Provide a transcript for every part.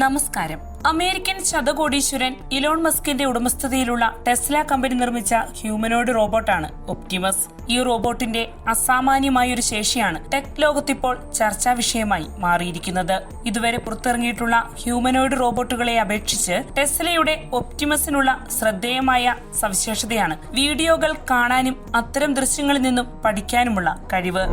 നമസ്കാരം. American ശതകോടീശ്വരൻ Elon മസ്കിന്റെ ഉടമസ്ഥതയിലുള്ള ടെസ്ല കമ്പനി നിർമ്മിച്ച ഹ്യൂമനോയിഡ് റോബോട്ടാണ് ഒപ്റ്റിമസ്. ഈ റോബോട്ടിന്റെ അസാമാന്യമായ ഒരു ശേഷിയാണ് ടെക് ലോകത്തിപ്പോൾ ചർച്ചാ വിഷയമായി മാറിയിരിക്കുന്നത്. ഇതുവരെ പുറത്തിറങ്ങിയിട്ടുള്ള ഹ്യൂമനോയിഡ് റോബോട്ടുകളെ അപേക്ഷിച്ച് ടെസ്ലയുടെ ഒപ്റ്റിമസിനുള്ള ശ്രദ്ധേയമായ സവിശേഷതയാണ് വീഡിയോകൾ കാണാനും അത്തരം ദൃശ്യങ്ങളിൽ നിന്നും പഠിക്കാനുമുള്ള കഴിവ്.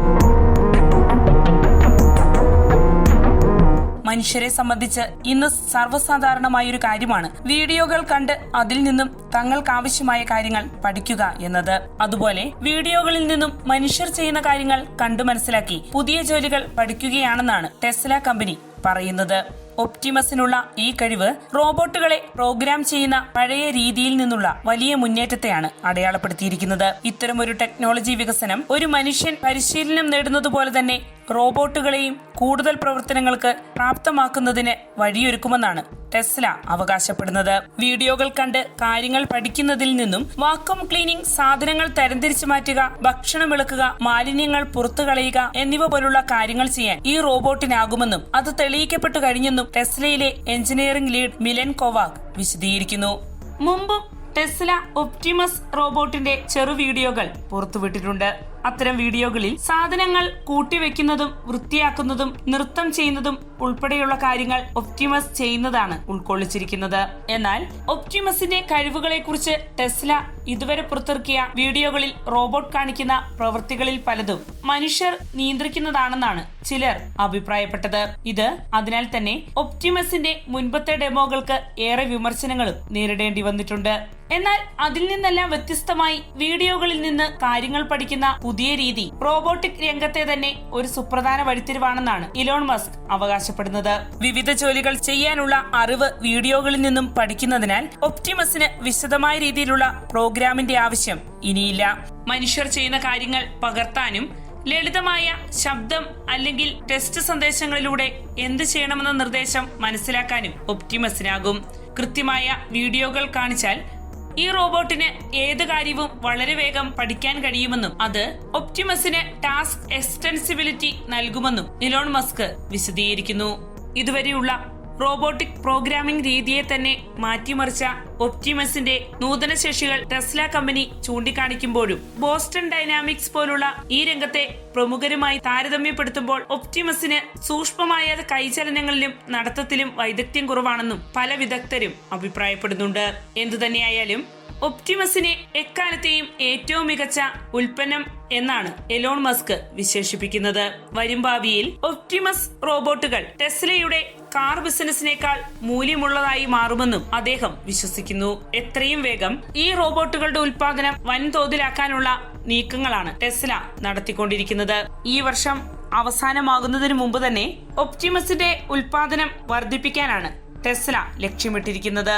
മനുഷ്യരെ സംബന്ധിച്ച് ഇന്ന് സർവസാധാരണമായ ഒരു കാര്യമാണ് വീഡിയോകൾ കണ്ട് അതിൽ നിന്നും തങ്ങൾക്ക് ആവശ്യമായ കാര്യങ്ങൾ പഠിക്കുക എന്നത്. അതുപോലെ വീഡിയോകളിൽ നിന്നും മനുഷ്യർ ചെയ്യുന്ന കാര്യങ്ങൾ കണ്ടു മനസ്സിലാക്കി പുതിയ ജോലികൾ പഠിക്കുകയാണെന്നാണ് ടെസ്ല കമ്പനി പറയുന്നത്. ഒപ്റ്റിമസിനുള്ള ഈ കഴിവ് റോബോട്ടുകളെ പ്രോഗ്രാം ചെയ്യുന്ന പഴയ രീതിയിൽ നിന്നുള്ള വലിയ മുന്നേറ്റത്തെയാണ് അടയാളപ്പെടുത്തിയിരിക്കുന്നത്. ഇത്തരമൊരു ടെക്നോളജി വികസനം ഒരു മനുഷ്യൻ പരിശീലനം നേടുന്നതുപോലെ തന്നെ റോബോട്ടുകളെയും കൂടുതൽ പ്രവർത്തനങ്ങൾക്ക് പ്രാപ്തമാക്കുന്നതിന് വഴിയൊരുക്കുമെന്നാണ് ടെസ്ല അവകാശപ്പെടുന്നത്. വീഡിയോകൾ കണ്ട് കാര്യങ്ങൾ പഠിക്കുന്നതിൽ നിന്നും വാക്വം ക്ലീനിംഗ് സാധനങ്ങൾ തരംതിരിച്ചു മാറ്റുക ഭക്ഷണം വിളക്കുക മാലിന്യങ്ങൾ പുറത്തു കളയുക എന്നിവ പോലുള്ള കാര്യങ്ങൾ ചെയ്യാൻ ഈ റോബോട്ടിനാകുമെന്നും അത് തെളിയിക്കപ്പെട്ടു കഴിഞ്ഞെന്നും ടെസ്ലയിലെ എഞ്ചിനീയറിംഗ് ലീഡ് മിലൻ കോവാഗ് വിശദീകരിക്കുന്നു. മുമ്പും ടെസ്ല ഒപ്റ്റിമസ് റോബോട്ടിന്റെ ചെറു വീഡിയോകൾ പുറത്തുവിട്ടിട്ടുണ്ട്. അത്തരം വീഡിയോകളിൽ സാധനങ്ങൾ കൂട്ടിവെക്കുന്നതും വൃത്തിയാക്കുന്നതും നൃത്തം ചെയ്യുന്നതും ഉൾപ്പെടെയുള്ള കാര്യങ്ങൾ ഒപ്റ്റിമസ് ചെയ്യുന്നതാണ് ഉൾക്കൊള്ളിച്ചിരിക്കുന്നത്. എന്നാൽ ഒപ്റ്റിമസിന്റെ കഴിവുകളെക്കുറിച്ച് ടെസ്ല ഇതുവരെ പുറത്തിറക്കിയ വീഡിയോകളിൽ റോബോട്ട് കാണിക്കുന്ന പ്രവൃത്തികളിൽ പലതും മനുഷ്യർ നിയന്ത്രിക്കുന്നതാണെന്നാണ് ചിലർ അഭിപ്രായപ്പെട്ടത്. ഇത് അതിനാൽ തന്നെ ഒപ്റ്റിമസിന്റെ മുൻപത്തെ ഡെമോകൾക്ക് ഏറെ വിമർശനങ്ങളും നേരിടേണ്ടി വന്നിട്ടുണ്ട്. എന്നാൽ അതിൽ നിന്നെല്ലാം വ്യത്യസ്തമായി വീഡിയോകളിൽ നിന്ന് കാര്യങ്ങൾ പഠിക്കുന്ന പുതിയ രീതി. റോബോട്ടിക് രംഗത്തെ തന്നെ ഒരു സുപ്രധാന വഴിത്തിരിവാണെന്നാണ് ഇലോൺ മസ്ക് അവകാശപ്പെടുന്നത്. വിവിധ ജോലികൾ ചെയ്യാനുള്ള അറിവ് വീഡിയോകളിൽ നിന്നും പഠിക്കുന്നതിനാൽ ഒപ്റ്റിമസിന് വിശദമായ രീതിയിലുള്ള പ്രോഗ്രാമിന്റെ ആവശ്യം ഇനിയില്ല. മനുഷ്യർ ചെയ്യുന്ന കാര്യങ്ങൾ പകർത്താനും ലളിതമായ ശബ്ദം അല്ലെങ്കിൽ ടെസ്റ്റ് സന്ദേശങ്ങളിലൂടെ എന്ത് ചെയ്യണമെന്ന നിർദ്ദേശം മനസ്സിലാക്കാനും ഒപ്റ്റിമസിനാകും. കൃത്യമായ വീഡിയോകൾ കാണിച്ചാൽ ഈ റോബോട്ടിന് ഏത് കാര്യവും വളരെ വേഗം പഠിക്കാൻ കഴിയുമെന്നും അത് ഒപ്റ്റിമസിന് ടാസ്ക് എക്സ്റ്റൻസിബിലിറ്റി നൽകുമെന്നും ഇലോൺ മസ്ക് വിശദീകരിക്കുന്നു. ഇതുവരെയുള്ള റോബോട്ടിക് പ്രോഗ്രാമിംഗ് രീതിയെ തന്നെ മാറ്റിമറിച്ച ഒപ്റ്റിമസിന്റെ നൂതന ശേഷികൾ ടെസ്ല കമ്പനി ചൂണ്ടിക്കാണിക്കുമ്പോഴും ബോസ്റ്റൺ ഡൈനാമിക്സ് പോലുള്ള ഈ രംഗത്തെ പ്രമുഖരുമായി താരതമ്യപ്പെടുത്തുമ്പോൾ ഒപ്റ്റിമസിന് സൂക്ഷ്മമായ കൈചലനങ്ങളിലും നടത്തത്തിലും വൈദഗ്ധ്യം കുറവാണെന്നും പല വിദഗ്ധരും അഭിപ്രായപ്പെടുന്നുണ്ട്. എന്തുതന്നെയായാലും ഒപ്റ്റിമസിനെ എക്കാലത്തെയും ഏറ്റവും മികച്ച ഉൽപ്പന്നം എന്നാണ് എലോൺ മസ്ക് വിശേഷിപ്പിക്കുന്നത്. വരും ഭാവിയിൽ ഒപ്റ്റിമസ് റോബോട്ടുകൾ ടെസ്ലയുടെ കാർ ബിസിനസിനേക്കാൾ മൂല്യമുള്ളതായി മാറുമെന്നും അദ്ദേഹം വിശ്വസിക്കുന്നു. എത്രയും വേഗം ഈ റോബോട്ടുകളുടെ ഉൽപാദനം വൻതോതിലാക്കാനുള്ള നീക്കങ്ങളാണ് ടെസ്ല നടത്തിക്കൊണ്ടിരിക്കുന്നത്. ഈ വർഷം അവസാനമാകുന്നതിന് മുമ്പ് തന്നെ ഒപ്റ്റിമസിന്റെ ഉൽപാദനം വർദ്ധിപ്പിക്കാനാണ് ടെസ്ല ലക്ഷ്യമിട്ടിരിക്കുന്നത്.